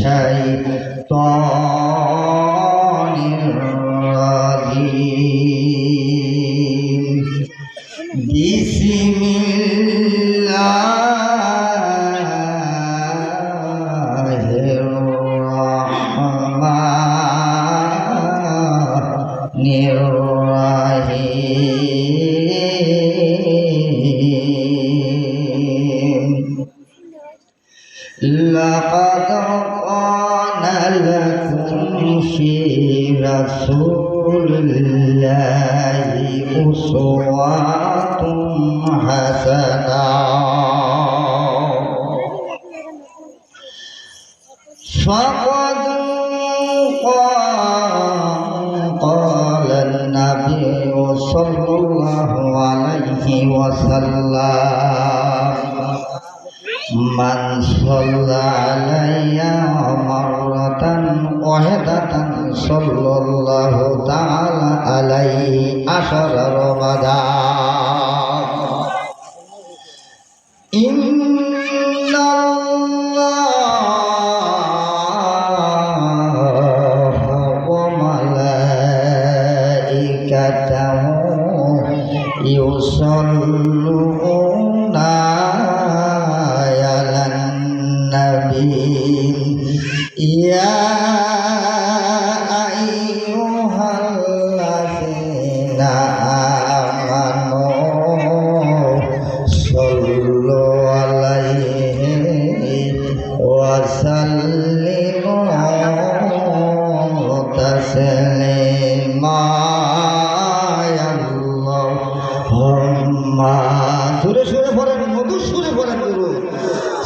الشيطان لقد كان لكم في رسول الله أسوة حسنة. فقد قال النبي صلى الله عليه وسلم من صلى علي مرة واحدة صلى الله تعالى عليه عشر رمضان النبي يا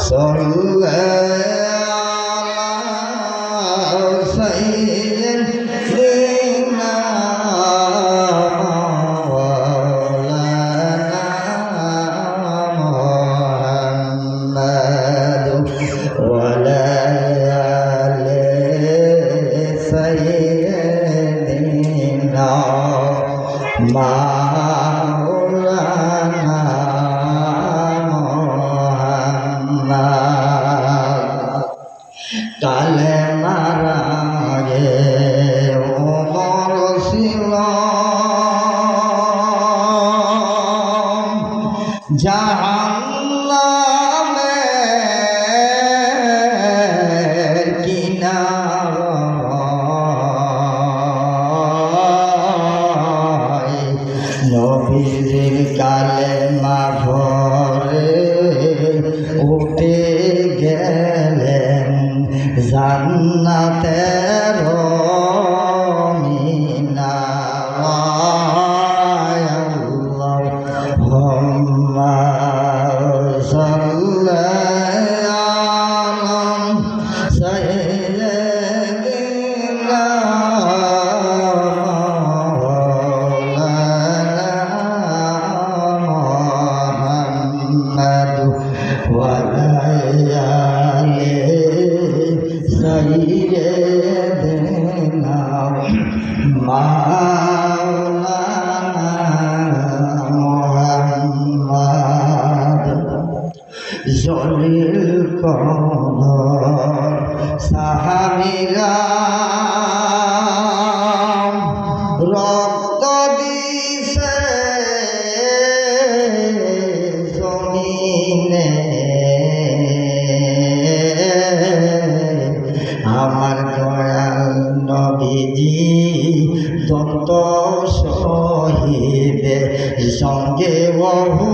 Sallallahu জান্নাতের মিনারায় আল্লাহুম্মা সাল্লি ছাইরে দেনা। মোহাম্মদ জলিল কদর সাহাবিরা। রক্ত দিছে জমিনে। সঙ্গে বহুদের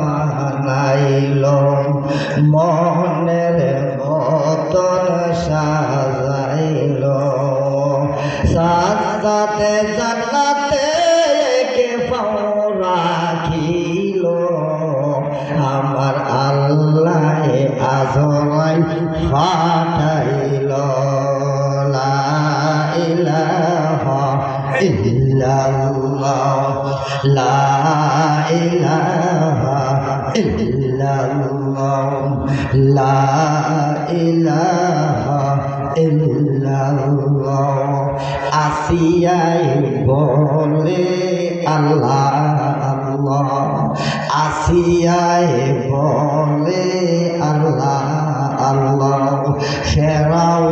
ইল্লাল্লাহ লা ইলাহা ইল্লাল্লাহ আসিয়াই বলে আল্লাহ আল্লাহ আসিয়াই বলে আল্লাহ আল্লাহ ফেরাও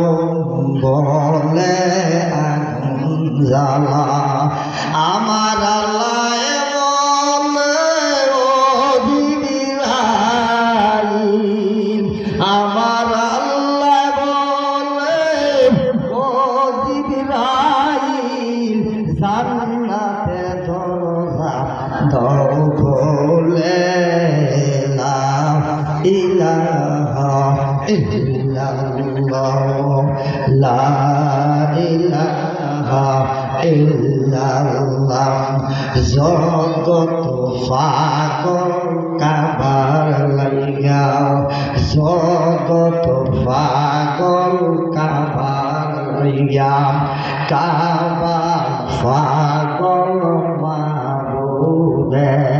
বলে জ্বালা আমার ফাকর কাবার লাইগা জগত ফাকর কাবার লাইগা কাবা ফাকর মাবুদের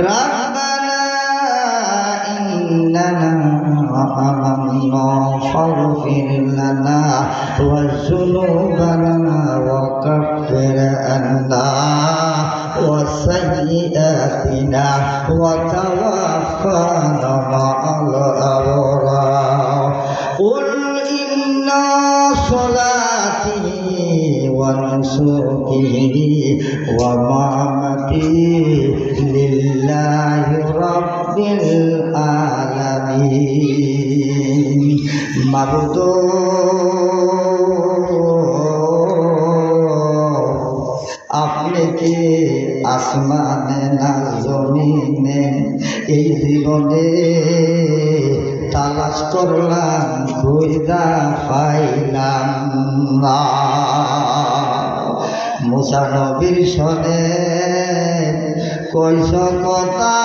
ربنا إننا آمنا فاغفر لنا وذنوبنا وكفر عنا وسيئاتنا وتوفنا مع الأبرار. قل إن صلاتي ونسكي ومامتي لله رب العالمين মাবুদ আপনি কি আসমানে না জমিনে এই জীবনে তালাশ করলাম খুঁজা পাইলাম না মুসা নবীর সনে কইস কথা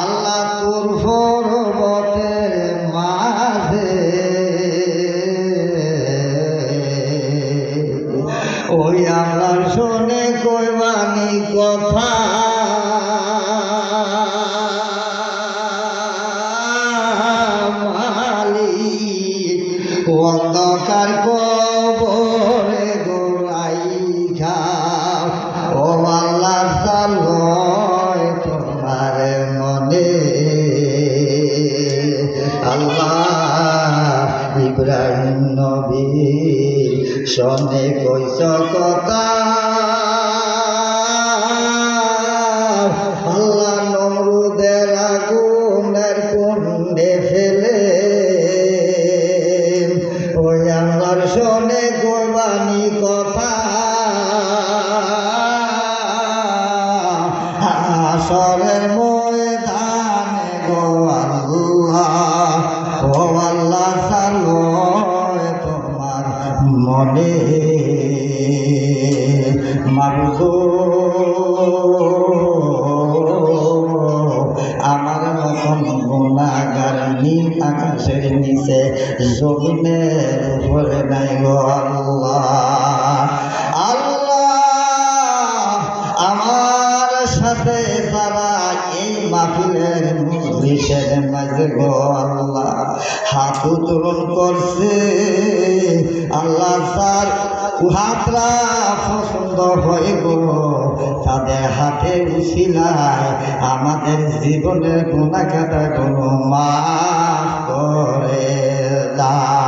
আল্লাহ তোর পর্বতের মাঝে। ওই আল্লাহর শোনে কইবানি কথা। মালিক অন্ধকার কবরে শনে কইস কথা নমরুদের আগুনের কুণ্ডে ফেলে। ওই আমার সনে গোবানি জমিনের উপরে নাই গো আল্লাহ। আল্লাহ, আমার সাথে তারা এই মাহফিলের মজলিসের মাঝে গো আল্লাহ। হাত উত্তোলন করছে। আল্লাহ স্যার হাতরা পছন্দ গো। তাদের হাতে উশিলায় আমাদের জীবনের গুণা কাটা কোনো মাফ করে দাও।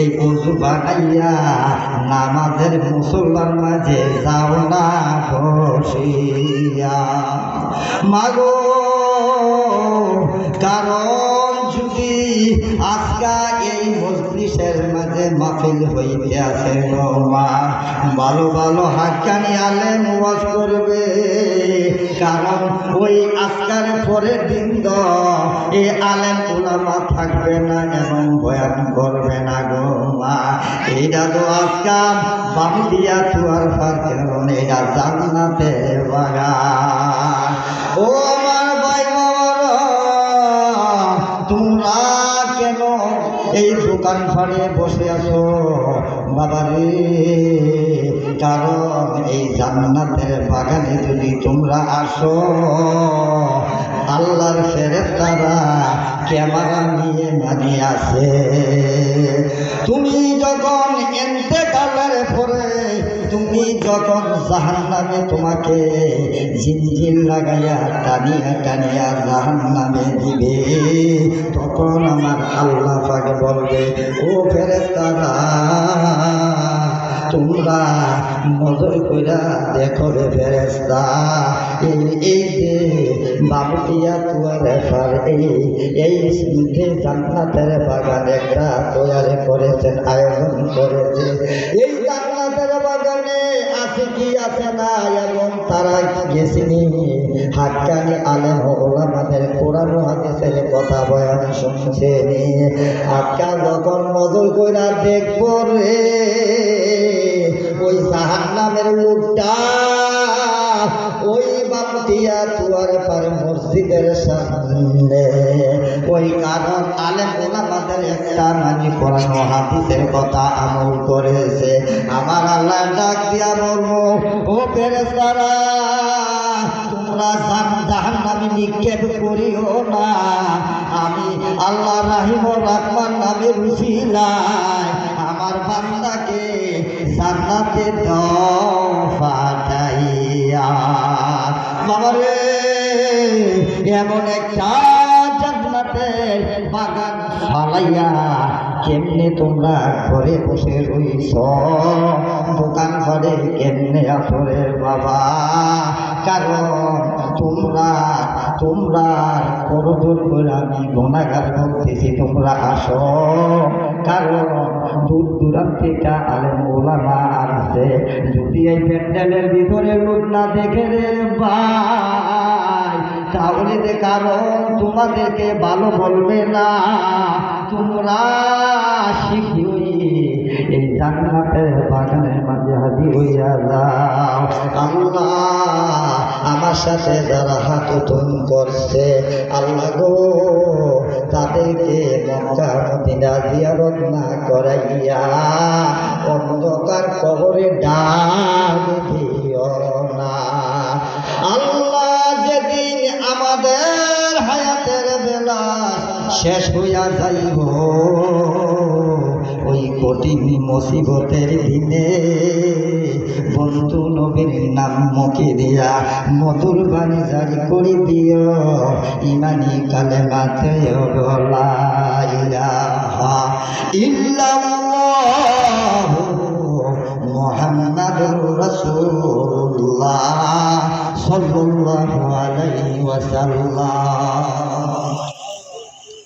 এই পশু বানাইয়া নামাজের মুসলমান মাঝে যাও না বসিয়া। মাগো কারণ যদি আজকা এই মজলিসের মাঝে মাহফিল হইতে আছে গো মা। ভালো ভালো হাক্কানি আলেম ওয়াজ করবে। কারণ ওই আজকার পরের দিন তো এই আলেম ওলামা থাকবে না এবং বয়ান করবে না গো মা। এইটা তো আজকাল বাম দিয়া তুয়ার ফার কারণ এটা জান্নাতে বাগান। ও এই ফাড়িয়ে ফাড়ে বসে আছো। বাবারে কারণ এই জান্নাতের বাগানে যদি তোমরা আসো, আল্লাহর ফেরেস্তারা ক্যামেরা নিয়ে মানি আছে তুমি যখন পরে তুমি যখন জাহান নামে তোমাকে জিনজিন লাগাইয়া টানিয়া টানিয়া জাহান নামে দিবে, তখন আমার আল্লাহ পাকে বলবে, ও ফেরেস্তারা তোমরা নজর কইরা দেখো রে ফেরেস্তা এই এই যে বাবুটিয়া তুয়ার ফার এই এই যে জান্নাতের বাগান একটা তৈরি করেছেন, আয়োজন করেছে, এই কি আছে না, এবং তারা গেছিনি। হাক্কানি আলেম ওলামাদের কোরআন হাদিসের কথা বয়ান শুনছে আজকাল যখন নজর কইরা দেখব রে, ওই জাহান নামের লোকটা, ওই বামতিয়া তুয়ার পার মসজিদের সামনে ওই কারণ আলেম ওলামাদের একটা মানি কথা আমল করেছে। আমার আল্লাহ ডাক দিয়া বলব, ও ফেরেস্তারা তোমরা জাহান নামে নিক্ষেপ করিও না। আমি আল্লাহ রাহিম রহমান নামে রুসিলায় আমার বান্দাকে জান্নাতে দাও ফাটাইয়া বাবারে, এমন একটা বাগান ফালাইয়া, কেমনে তোমরা ঘরে বসে রইছ? দোকান ঘরে কেমনে আসরে বাবা? কারণ তোমরা তোমরা করজোর করে আমি গুণাগার করতেছি, তোমরা আসো। কারণ দূর দূরান্ত থেকে আলেম ওলামা আসছে। যদি এই প্যান্ডেলের ভিতরে লোক না দেখে রে ভাই তাহলে যে কারণ তোমাদেরকে ভালো বলবে না, তোমরা এই বাগানের মাঝে হইয়া যাও। আল্লাহ আমার সাথে যারা হাত উঠন করছে, আল্লাহ গো, তাদেরকে জিয়ারত না করাইয়া অন্ধকার কবরে শেষ হইয়া যাইব। ওই কঠিন মুসিবতের দিনে বন্ধু নবীর নাম মুখে দিয়া মধুর বাণী জারি করে দিও। ইমানি কালে মাথে মোহাম্মদ রসুল্লাহ সাল্লাল্লাহু আলাইহি ওয়াসাল্লাম।